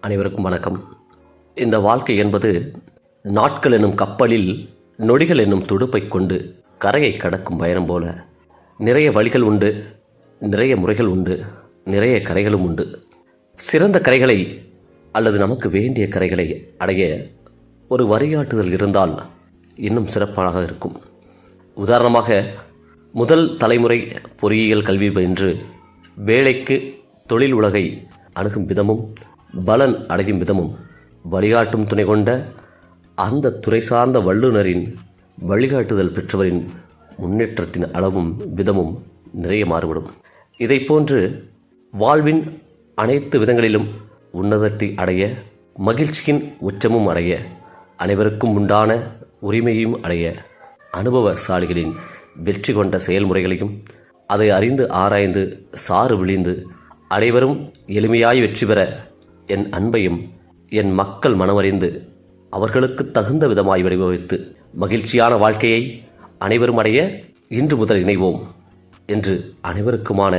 அனைவருக்கும் வணக்கம். இந்த வாழ்க்கை என்பது நாட்கள் என்னும் கப்பலில் நொடிகள் என்னும் துடுப்பை கொண்டு கரையை கடக்கும் பயணம் போல. நிறைய வழிகள் உண்டு நிறைய முறைகள் உண்டு நிறைய கரைகளும் உண்டு. சிறந்த கரைகளை அல்லது நமக்கு வேண்டிய கரைகளை அடைய ஒரு வழிகாட்டுதல் இருந்தால் இன்னும் சிறப்பாக இருக்கும். உதாரணமாக முதல் தலைமுறை பொறியியல் கல்வி பயின்று வேலைக்கு தொழில் உலகை அணுகும் விதமும் பலன் அடையும் விதமும் வழிகாட்டும் துணை கொண்ட அந்த துறை சார்ந்த வல்லுநரின் வழிகாட்டுதல் பெற்றவரின் முன்னேற்றத்தின் அளவும் விதமும் நிறைய மாறுபடும். இதைப் போன்று வாழ்வின் அனைத்து விதங்களிலும் உன்னதத்தை அடைய மகிழ்ச்சியின் உச்சமும் அடைய அனைவருக்கும் உண்டான உரிமையும் அடைய அனுபவசாலிகளின் வெற்றி கொண்ட செயல்முறைகளையும் அதை அறிந்து ஆராய்ந்து சாறு விழிந்து அனைவரும் எளிமையாய் வெற்றி பெற என் அன்பையும் என் மக்கள் மனமறிந்து அவர்களுக்கு தகுந்த விதமாய் வடிவமைத்து மகிழ்ச்சியான வாழ்க்கையை அனைவரும் அடைய இன்று முதல் இணைவோம் என்று அனைவருக்குமான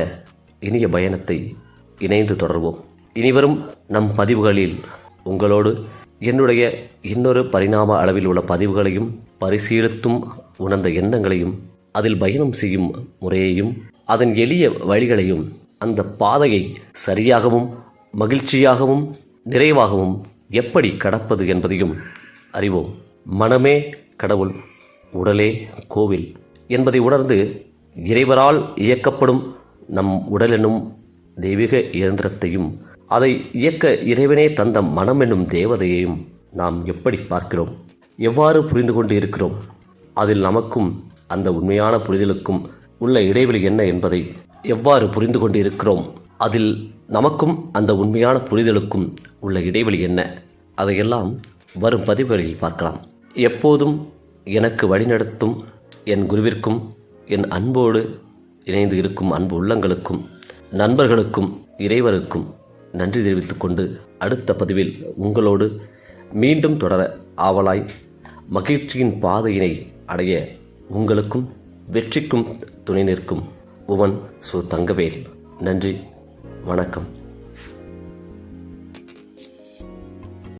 இனிய பயணத்தை இணைந்து தொடர்வோம். இனிவரும் நம் பதிவுகளில் உங்களோடு என்னுடைய இன்னொரு பரிணாம அளவில் உள்ள பதிவுகளையும் பரிசீலித்தும் உணர்ந்த எண்ணங்களையும் அதில் பயணம் செய்யும் முறையையும் அதன் எளிய வழிகளையும் அந்த பாதையை சரியாகவும் மகிழ்ச்சியாகவும் நிறைவாகவும் எப்படி கடப்பது என்பதையும் அறிவோம். மனமே கடவுள் உடலே கோவில் என்பதை உணர்ந்து இறைவரால் இயக்கப்படும் நம் உடல் எனும் தெய்வீக இயந்திரத்தையும் அதை இயக்க இறைவனே தந்த மனம் என்னும் தேவதையையும் நாம் எப்படி பார்க்கிறோம்? எவ்வாறு புரிந்து கொண்டு இருக்கிறோம்? அதில் நமக்கும் அந்த உண்மையான புரிதலுக்கும் உள்ள இடைவெளி என்ன என்பதை எவ்வாறு புரிந்து கொண்டு இருக்கிறோம்? அதில் நமக்கும் அந்த உண்மையான புரிதலுக்கும் உள்ள இடைவெளி என்ன? அதையெல்லாம் வரும் பதிவுகளில் பார்க்கலாம். எப்போதும் எனக்கு வழிநடத்தும் என் குருவிற்கும் என் அன்போடு இணைந்து இருக்கும் அன்பு உள்ளங்களுக்கும் நண்பர்களுக்கும் இறைவருக்கும் நன்றி தெரிவித்துக் கொண்டு அடுத்த பதிவில் உங்களோடு மீண்டும் தொடர ஆவலாய் மகிழ்ச்சியின் பாதையினை அடைய உங்களுக்கும் வெற்றிக்கும் துணை நிற்கும் உவன் சு தங்கவேல். நன்றி. வணக்கம்.